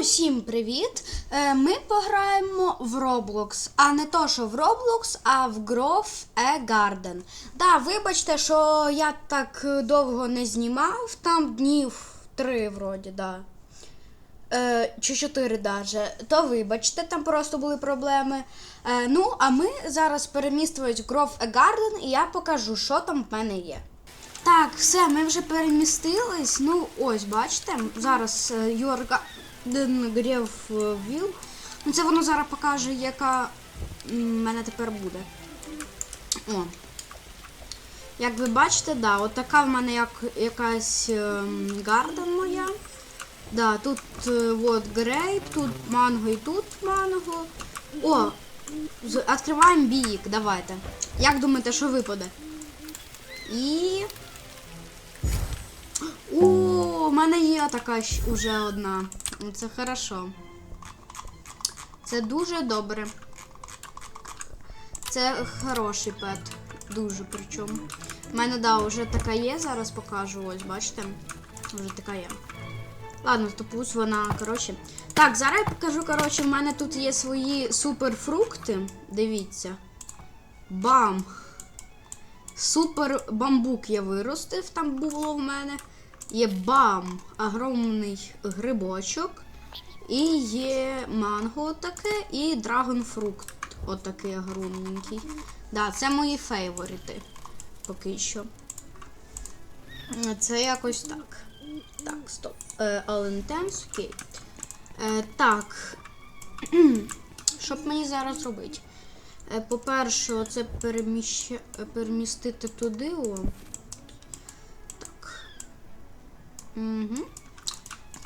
Усім привіт! Е, Ми пограємо в Roblox. А не то, що в Roblox, а в Grove A Garden. Да, вибачте, що я так довго не знімав, там днів три вроді, да. Е, чи чотири даже. То вибачте, там просто були проблеми. Е, ну, а ми зараз перемістимось в Grove A Garden, і я покажу, що там в мене є. Так, все, ми вже перемістились. Ну, ось, бачите, зараз е, Юрга Грів Віл. Ну, це воно зараз покаже, яка в мене тепер буде. О. Як ви бачите, да, от така в мене як, якась ем, гарден моя. Да, тут е, от грейп, тут манго і тут манго. О, відкриваємо бік, давайте. Як думаєте, що випаде? І. О, у мене є така щ- уже одна. Ну, Це хорошо. Це дуже добре. Це хороший пет. Дуже причому. У мене, да, вже така є, зараз покажу. Ось, бачите? Вже така є. Ладно, то пусть вона, коротше. Так, зараз я покажу, коротше, в мене тут є свої суперфрукти. Дивіться. Бам! Супер бамбук я виростив, там було в мене. Є бам, огромний грибочок. І є манго таке, і драгонфрукт. Отакий огромненький. Да, це мої фейворити. Поки що. Це якось так. Так, стоп. Е, Intense, окей. Е, так. Що б мені зараз робити? Е, По-перше, це переміщ... перемістити туди. О. Угу.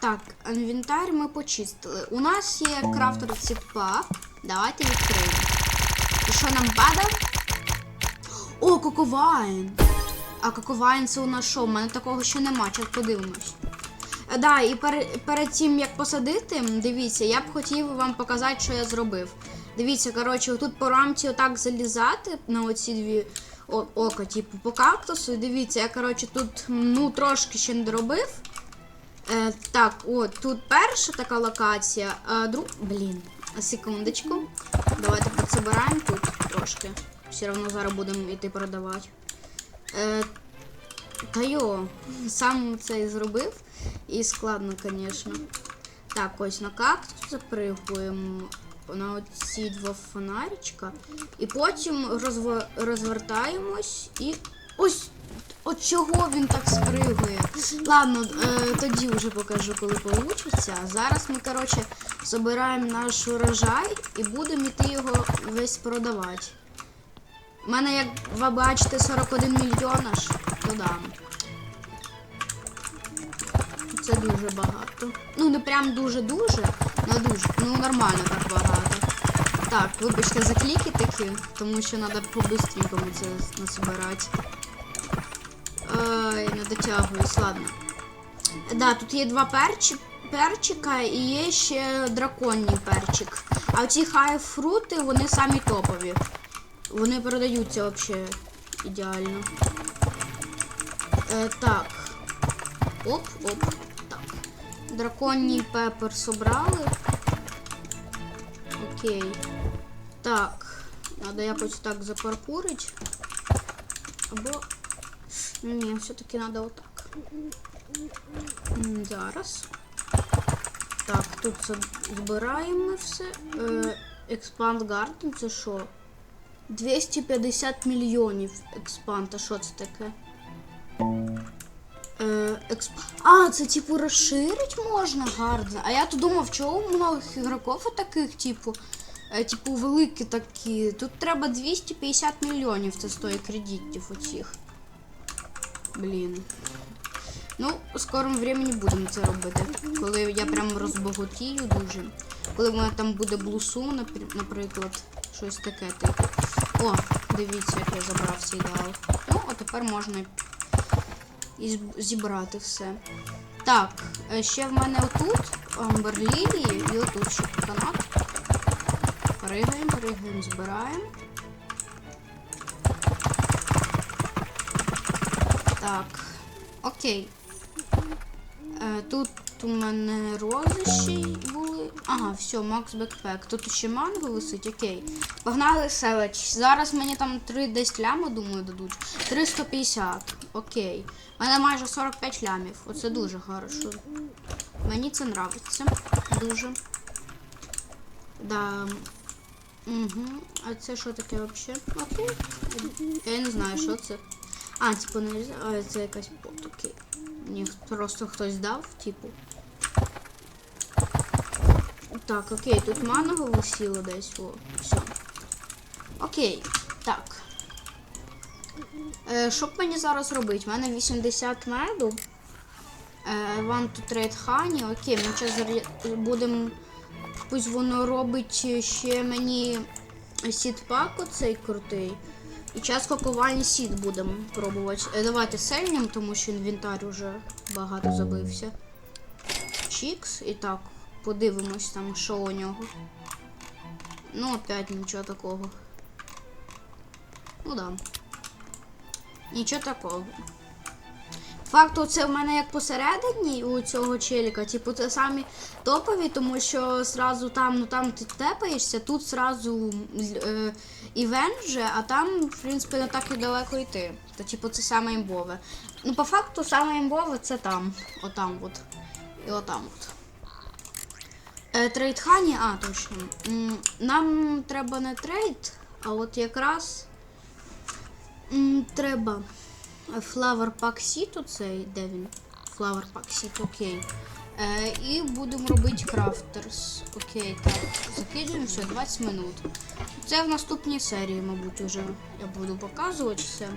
Так, інвентар ми почистили. У нас є крафтер ціпа. Давайте відкриємо. І що нам падає? О, коковайн! А коковайн це у нас що? У мене такого ще нема, зараз подивимось. Е, Да, і перед, перед тим як посадити, дивіться, я б хотів вам показати, що я зробив. Дивіться, коротше, тут по рамці отак залізати на оці дві о- ока, типу, по кактусу. Дивіться, я, коротше, тут ну, трошки ще не доробив. Е, так, от, тут перша така локація, а друг. Блін, секундочку. Давайте підсобираємо тут трошки. Все одно зараз будемо йти продавати. Е, та йо, сам це і зробив. І складно, звісно. Так, ось на кактус запригуємо на ці два фонаричка. І потім розв... розвертаємось і. Ось! От чого він так спригує? Ладно, е, тоді вже покажу, коли вийде. Зараз ми, коротше, збираємо наш урожай і будемо йти його весь продавати. У мене, як ви бачите, 41 мільйон аж, то да. Це дуже багато. Ну, не прям дуже-дуже, але дуже. Ну, нормально так багато. Так, вибачте за кліки такі, тому що треба по-бистренькому це насобирати. Ай, не дотягуюсь, ладно. Да, тут є два перчі, перчика і є ще драконний перчик. А оці хай-фрути, вони самі топові. Вони продаються взагалі ідеально. Е, так. Оп, оп. Так. Драконний пепер собрали. Окей. Так. Надо якось так запаркурити. Або. Ні, все-таки треба отак. Зараз. Так, тут збираємо все. Е, Expand Garden, це що? 250 мільйонів експанд. А що це таке? Е, експ... А, це типу розширить можна гарно. А я то думав, чого у многих ігроків таких, типу, е, типу, великі такі. Тут треба 250 мільйонів, це стоїть кредитів оцих. Блін. Ну, в скорому времені будемо це робити. Коли я прям розбагатію дуже. Коли в мене там буде блусу, наприклад, щось таке типу. О, дивіться, як я забрав цей ідеал. Ну, а тепер можна і зібрати все. Так, е, ще в мене отут амберлілії і отут ще канат. Пригаємо, пригаємо, збираємо. Так, окей. Е, тут у мене рози ще були. Ага, все, Макс Бекпек. Тут ще манго висить, окей. Погнали селеч. Зараз мені там 3 десь ляма, думаю, дадуть. 350. Окей. У мене майже 45 лямів. Оце дуже хорошо. Мені це нравиться. Дуже. Да. Угу. А це що таке взагалі? Окей. Я не знаю, що це. А, типу, не а, це якась бот, окей. Мені просто хтось дав, типу. Так, окей, тут манго висіло десь. О, все. Окей, так. Е, що б мені зараз робити? У мене 80 меду. Е, One to trade honey. Окей, ми зараз будемо. Пусть воно робить ще мені сітпак оцей крутий. І час коковальний сіт будемо пробувати. Е, давайте сельнем, тому що інвентар уже багато забився. Чікс. І так, подивимось там, що у нього. Ну, опять нічого такого. Ну да. Нічого такого. Факту, це в мене як посередині у цього челіка, типу, це самі топові, тому що зразу там, ну там ти тепаєшся, тут зразу е, івент вже, а там, в принципі, не так і далеко йти. То, типу, це саме імбове. Ну, по факту, саме імбове це там. Отам от. І отам от. Е, трейд хані, а, точно. Нам треба не трейд, а от якраз треба. Flower Pack оцей, де він? Flower Pack окей. Е, і будемо робити крафтерс. Окей, так. Закидуємо все, 20 минут. Це в наступній серії, мабуть, уже я буду показувати все.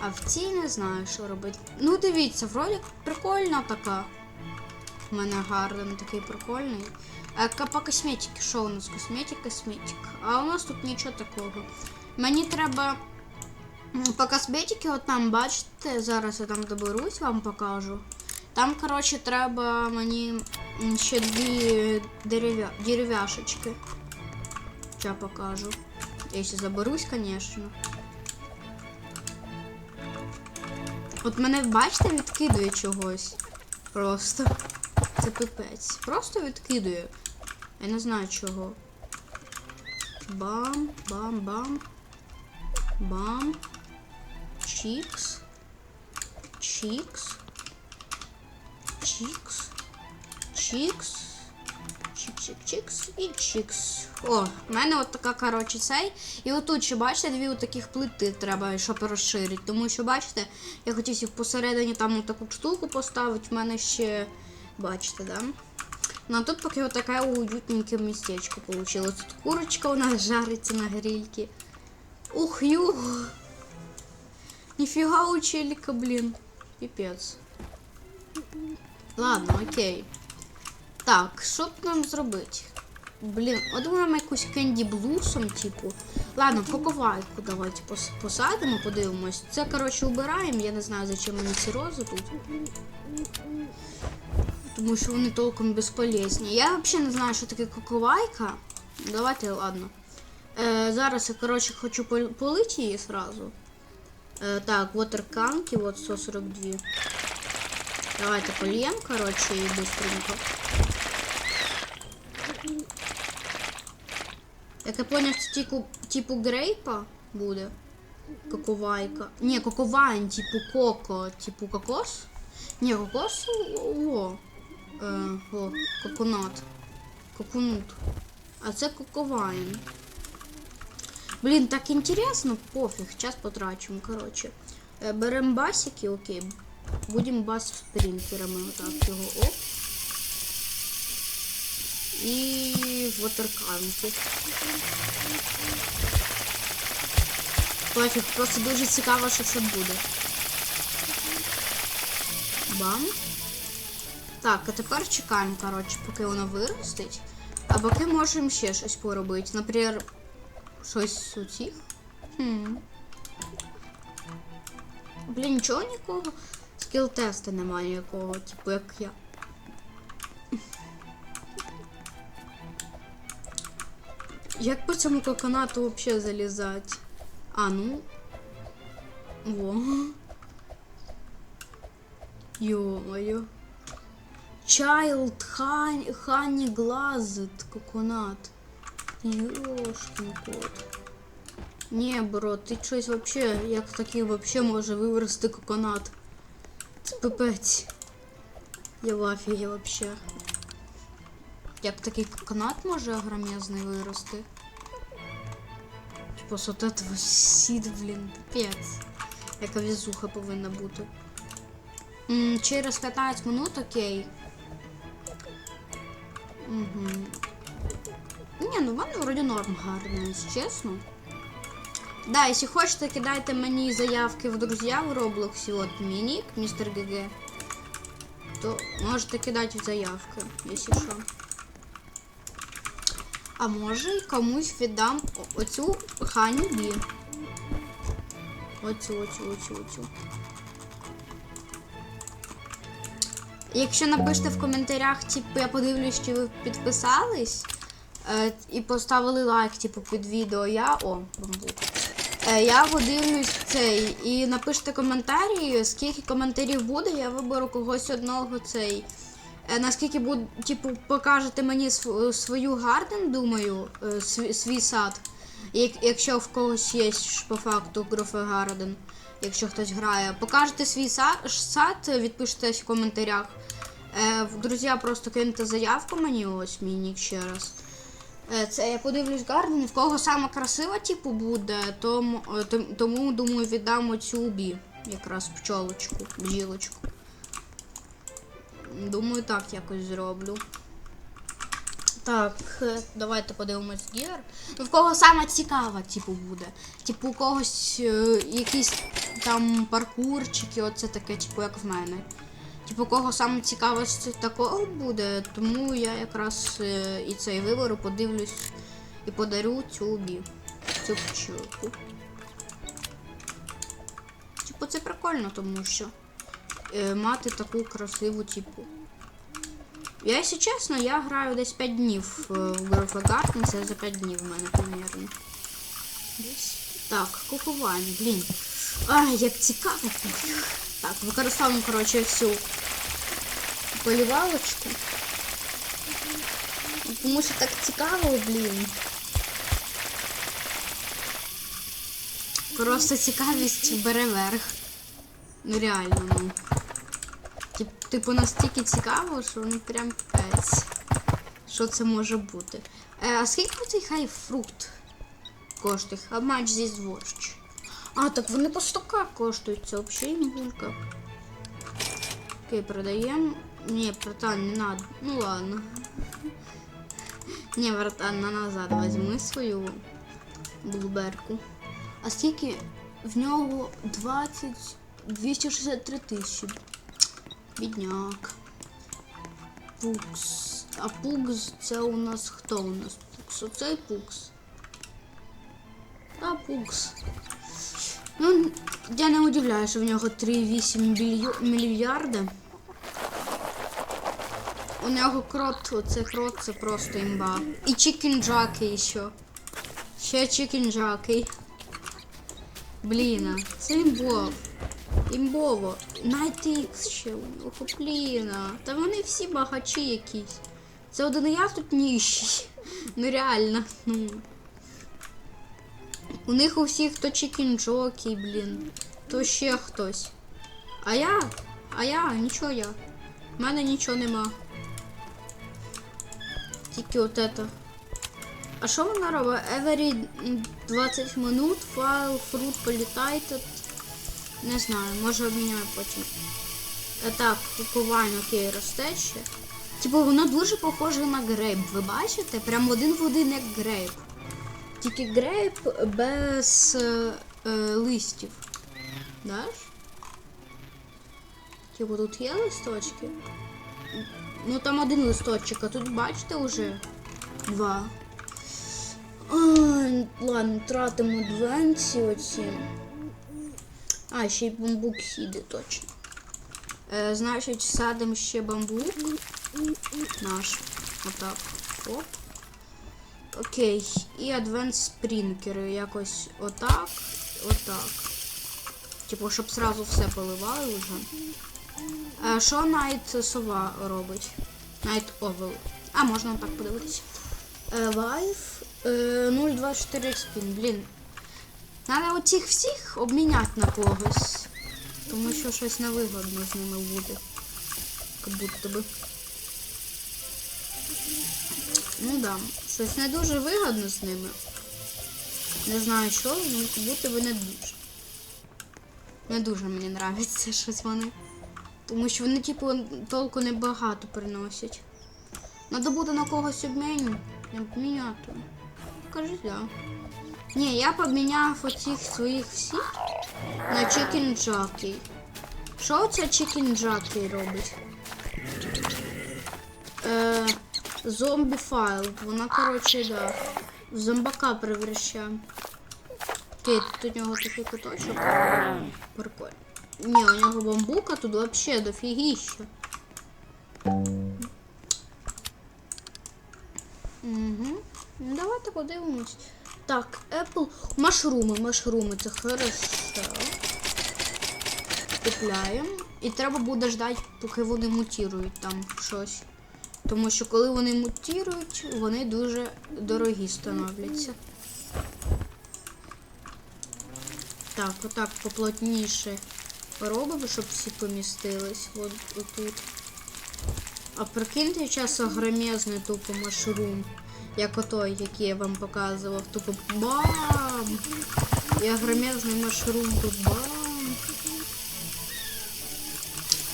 А в цій не знаю, що робити. Ну, дивіться, вроді прикольна така. У мене гарний такий прикольний. А ка- по косметиці, що у нас? Косметик, косметик. А у нас тут нічого такого. Мені треба. По косметиці, от там, бачите, зараз я там доберусь, вам покажу. Там, коротше, треба мені ще дві дерев'я... дерев'яшечки. Ща покажу. Якщо заберусь, звісно. От мене, бачите, відкидує чогось. Просто. Це пипець. Просто відкидує. Я не знаю чого. Бам, бам, бам. Бам. Чікс. Чікс. Чікс. Чікс. Чик-чик-чикс і чікс. О, в мене от така, коротше, цей. І отут ще, бачите, дві таких плити треба, щоб розширити. Тому що, бачите, я хотів посередині там таку штуку поставити. В мене ще, бачите, да? Ну а тут поки вот таке уютненьке містечко получилось. Тут курочка у нас жариться на грильке. Ух, юх. Нифига у челика, блин. Пипец. Ладно, окей. Так, що б нам зробити? Блін, от думаємо якусь кенді блусом, типу. Ладно, коковайку давайте пос- посадимо, подивимось. Це, коротше, убираємо. Я не знаю, зачем мені ці рози тут. Тому що вони толком безполезні. Я взагалі не знаю, що таке коковайка. Давайте, ладно. Е, зараз я, коротше, хочу пол- полити її сразу. Е, так, watercanки, вот 142. Давайте польем, короче, и быстренько. Як я поняв, це типу, типу грейпа буде. Коковайка. Ні, коковайн, типу коко, типу кокос. Ні, кокос. О. Е, о, коконат. Коконут. А це коковайн. Блін, так інтересно, пофіг, час потрачимо, коротше. Е, Беремо басики, окей. Будемо бас спринтерами, отак його оп. І вотерканки. Пофіг, просто дуже цікаво, що це буде. Бам. Так, а тепер чекаємо, коротше, поки воно виростить. А поки можемо ще щось поробити. Наприклад, щось цих. Хм. Блін, нічого нікого. Скіл тесту немає ніякого, типу як я. Як по цьому коконату взагалі залізати? А, ну. Во. Йо-моє. Child honey, honey glazed coconut. Ёшкин кот. Ні, бро, ти щось вообще, як такий вообще може вирости коконат. Це пипець. Я в афігі вообще. Як такий коконат може агромезний вирости? З от этого сід, блін, пипець. Яка візуха повинна бути. М, через 15 минут, окей. Угу. Ні, ну в вроді норм гарно, якщо чесно. Да, если хочете, кидайте мені заявки в друзья в Роблоксі, от мій містер ГГ. То можете кидати заявки, якщо що. А може комусь віддам оцю Хані Бі. Оцю, оцю, оцю, оцю. Якщо напишете в коментарях, типу, я подивлюсь, чи ви підписались і поставили лайк, типу, під відео, я. О, бамбук. Е, я подивлюсь цей і напишите коментарі, скільки коментарів буде, я виберу когось одного цей. Е, наскільки буде, типу, покажете мені свою гарден, думаю, е, свій, сад. Як, якщо в когось є по факту Грофе Гарден, якщо хтось грає, покажете свій сад, відпишете в коментарях. Е, друзі, просто киньте заявку мені, ось мій нік ще раз. Е, Це я подивлюсь гарден, в кого саме красива, типу, буде, тому, е, тому думаю, віддам оцю бі. Якраз пчолочку, бджілочку. Думаю, так якось зроблю. Так, е, давайте подивимось гір. Ну, в кого саме цікава, типу, буде. Типу, у когось е, якісь там паркурчики, оце таке, типу, як в мене. Типу, кого саме цікаве з такого буде, тому я якраз е, і цей вибору подивлюсь і подарю цю бі. Цю пчілку. Типу, це прикольно, тому що е, мати таку красиву, типу. Я, якщо чесно, я граю десь 5 днів е, в Грофа Garden, це за 5 днів в мене примірно. Десь. Так, кукування, блін. Ай, як цікаво. Так, використовуємо, коротше, всю полівалочку. Тому що так цікаво, блін. Просто цікавість бере верх. Ну реально, ну. Тип, типу настільки цікаво, що ну прям пець. Що це може бути? Е, а скільки цей хай фрукт коштує? А матч зі борщ. А, так вони по 100 коштують, це взагалі імбулька. Окей, продаємо. Ні, братан, не надо. Ну ладно. Ні, братан, на назад возьми свою блуберку. А скільки в нього 20 263 тисячі. Бідняк. Пукс. А пукс це у нас хто у нас? Пукс. Оцей пукс. А, пукс. Ну, я не удивляю, що в нього 3,8 більйо- мільярда. У нього крот, оце крот, це просто імба. І чікінджаки ще. Ще чікінджаки. Блін, це імбов. Імбово. Найтікс ще. Ох, бліна. Та вони всі багачі якісь. Це один я тут ніщий. Ну реально. Ну. У них у всіх то чікінджоки, блін. То ще хтось. А я? А я? Нічого я. У мене нічого нема. Тільки от это. А що вона робить? Every 20 минут файл фрут політає тут. Не знаю, може обміняю потім. Е, Так, купування окей, росте ще. Типу, воно дуже похоже на грейп. Ви бачите? Прям один в один як грейп. Тільки грейп без е, е, листів. Даш? Типу тут є листочки? Ну там один листочок, а тут бачите вже два. Ай, ладно, тратимо двенці оці. А, ще й бамбук сіди точно. Е, значить, садимо ще бамбук. Наш. Отак. Оп. Окей. І адвент спрінкери. Якось отак. Отак. Типу, щоб сразу все поливали вже. Е, Що Найт сова робить? Найт Овел. А, можна так подивитися. Е, Лайф е, 024 спін. Блін. Треба оцих всіх обміняти на когось. Тому що щось невигодно з ними буде. Как будто би. Ну да, щось не дуже вигодно з ними. Не знаю що, ну як будто би не дуже. Не дуже мені нравиться щось вони. Тому що вони, типу, толку небагато приносять. Надо буде на когось обміню. Обміняти. Кажуть, да. Ні, я поміняв оцих своїх всіх на Chicken Jockey. Що це Chicken Jockey робить? Е, зомбі файл. Вона, коротше, да. В зомбака превращає. Окей, тут у нього такий куточок. Прикольно. Ні, у нього бамбука тут вообще дофігіща. Угу. Ну, давайте подивимось. Так, Apple. Машруми, машруми, це хорошо. Купляємо. І треба буде ждати, поки вони мутірують там щось. Тому що коли вони мутірують, вони дуже дорогі становляться. Так, отак поплотніше робимо, щоб всі помістились. От отут. А прикиньте час огромезний тупо машрум. Як отой, який я вам показував. Тупо бам! І огромезний машрум тут бам.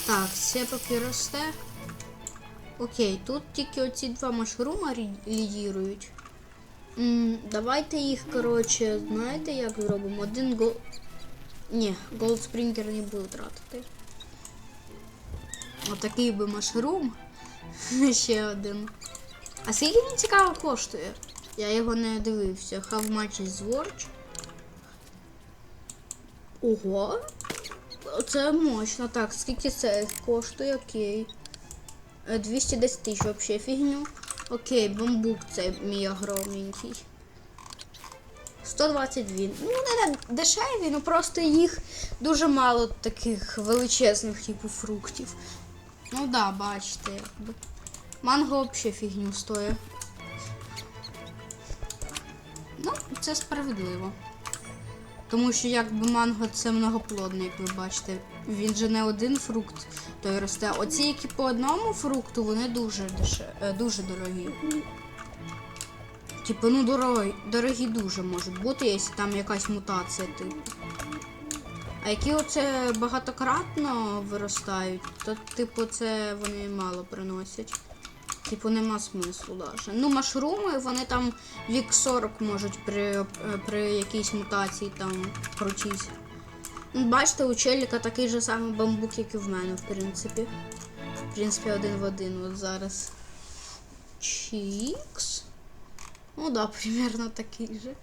Так, все поки росте. Окей, тут тільки оці два машрума лідірують. М, давайте їх, коротше, знаєте, як зробимо? Один гол. Ні, Gold не буду тратити. Отакий би машрум. Ще один. А скільки він цікаво коштує? Я його не дивився. How much is worth? Ого. Це мощно. Так, скільки це коштує? Окей. Е, 210 тисяч вообще фігню. Окей, бамбук це мій огромненький. 122. Ну, не дешеві, ну просто їх дуже мало таких величезних типу фруктів. Ну да, бачите, якби. Манго взагалі фігню стоїть. Ну, це справедливо. Тому що якби манго це многоплодний, як ви бачите. Він же не один фрукт той росте. Оці, які по одному фрукту, вони дуже деше... е, дуже дорогі. Типу, ну дорогі, дорогі дуже можуть бути, якщо там якась мутація, типу. А які оце багатократно виростають, то типу це вони мало приносять. Типу нема смислу даже. Ну, машруми, вони там вік 40 можуть при, е, при якійсь мутації там крутіть. Ну, Бачите, у челіка такий же самий бамбук, як і в мене, в принципі. В принципі, один в один от зараз. Чікс. Ну да, примерно такий же.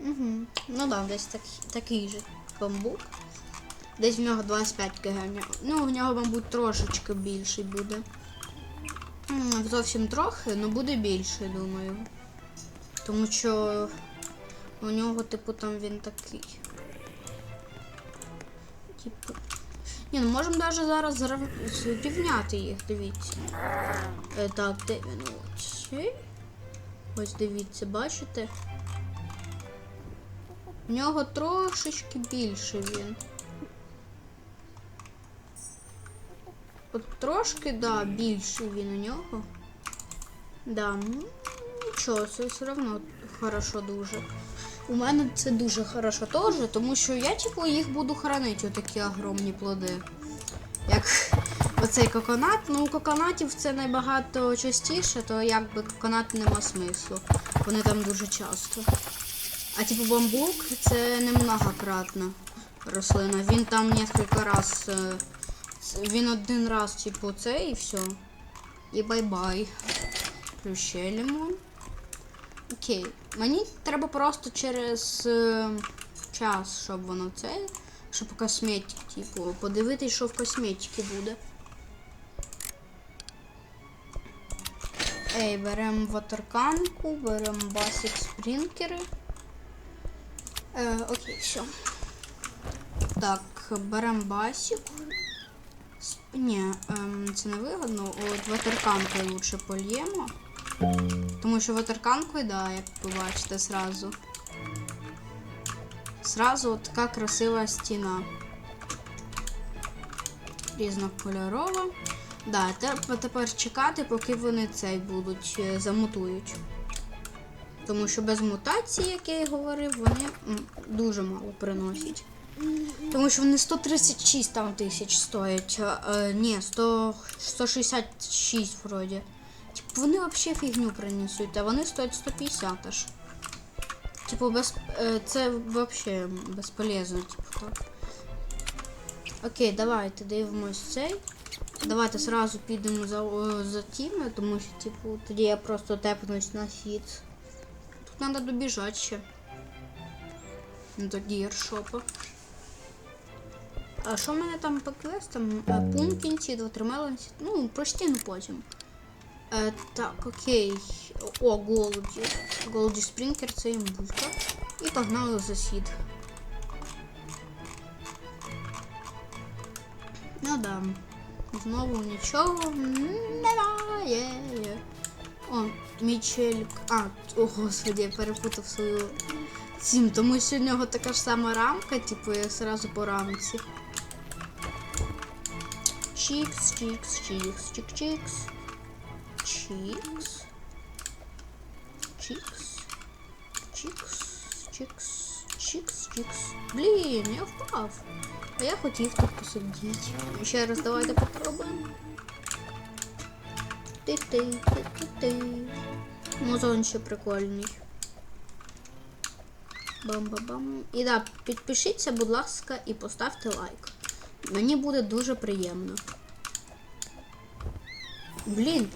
Угу. Ну да, десь так, такий же бамбук. Десь в нього 25 кг. Ну, в нього, мабуть, трошечки більший буде. Зовсім трохи, але буде більший, думаю. Тому що у нього, типу, там він такий. Типу. Ні, ну можемо навіть зараз зрівняти їх, дивіться. Е, так, де. Ось дивіться, бачите? У нього трошечки більше він. От трошки, да, більше він у нього. Да, нічого, це все одно хорошо дуже. У мене це дуже хорошо теж, тому що я типу їх буду хранити, отакі огромні плоди. Як оцей коконат. Ну, у коконатів це набагато частіше, то якби коконат нема смислу. Вони там дуже часто. А типу бамбук це не многократна рослина. Він там кілька раз. Він один раз, типу, це і все. І бай-бай. Плюс лимон. Окей. Мені треба просто через е, час, щоб воно це. Щоб косметик, типу, подивитись, що в косметики буде. Ей, беремо ватерканку, беремо басик спрінкери. Е, окей, все. Так, беремо басік. Ні, ем, це не вигодно. От ватерканкою лучше польємо. Тому що ватерканкою, да, як ви бачите, зразу. Зразу от така красива стіна. Різнокольорова. Да, тепер чекати, поки вони цей будуть е, замутують. Тому що без мутації, як я і говорив, вони дуже мало приносять. Тому що вони 136 там тисяч стоять. А, е, ні, 100, 166 вроді. Типу вони взагалі фігню принесуть, а вони стоять 150 аж. Типу, без, е, це взагалі безполезно, типу так. Окей, давайте дивимось цей. Давайте сразу підемо за, за тіми, тому що, типу, тоді я просто тепнусь на хід. Тут треба добіжати ще. До гіршопа. А що в мене там по квестам? Е, Пункінці, двотримеленці. Ну, прості, ну потім. Е, так, окей. О, Голоді. Голоді Спрінкер, це імбулька. І погнали за сід. Ну да. Знову нічого немає. О, Мічель. А, о господи, я перепутав свою цім, тому що в така ж сама рамка, типу, я сразу по рамці. Чікс, чікс, чікс, чік, чікс. Чікс. Чікс. Чікс. Чікс. Чікс, чікс. Блін, я впав. А я хотів тут посидіти. Ще раз давайте попробуємо. Ти-ти, ти-ти-ти. Музон ще прикольний. Бам-бам-бам. І да, підпишіться, будь ласка, і поставте лайк. Мені буде дуже приємно. Блін,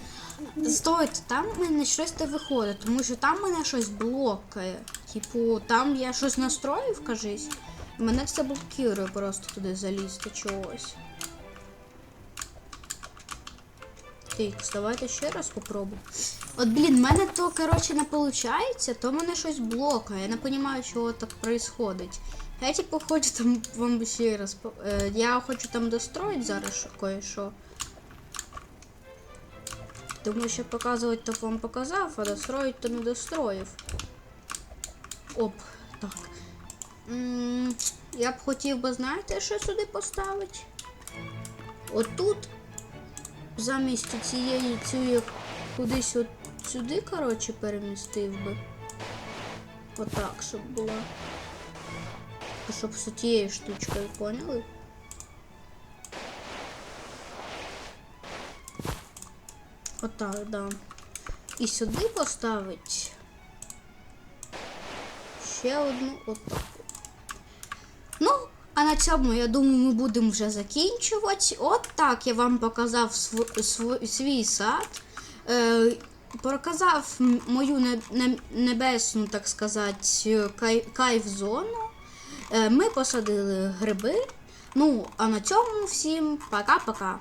стойте, там в мене щось не виходить, тому що там мене щось блокає. Типу, там я щось настроїв, кажись. Мене це блокує просто туди залізти чогось. Так, давайте ще раз попробуємо. От, блін, в мене то, коротше, не виходить, то мене щось блокає. Я не розумію, чого так відбувається. Я типу хочу там вам ще раз. Е, я хочу там достроїти зараз кое-що. Тому що показувати то вам показав, а достроїть то не достроїв. Оп, так. М, Я б хотів би, знаєте, що сюди поставити? Отут замість цієї цієї кудись от сюди, коротше, перемістив би. Отак, щоб було. Щоб з тією штучкою, поняли? Отак, да. І сюди поставить ще одну отак. Ну, а на цьому, я думаю, ми будемо вже закінчувати. От так я вам показав св- св- свій сад. Е, показав мою не- не- небесну, так сказати, кай- кайф-зону. Е, ми посадили гриби. Ну, а на цьому всім пока-пока.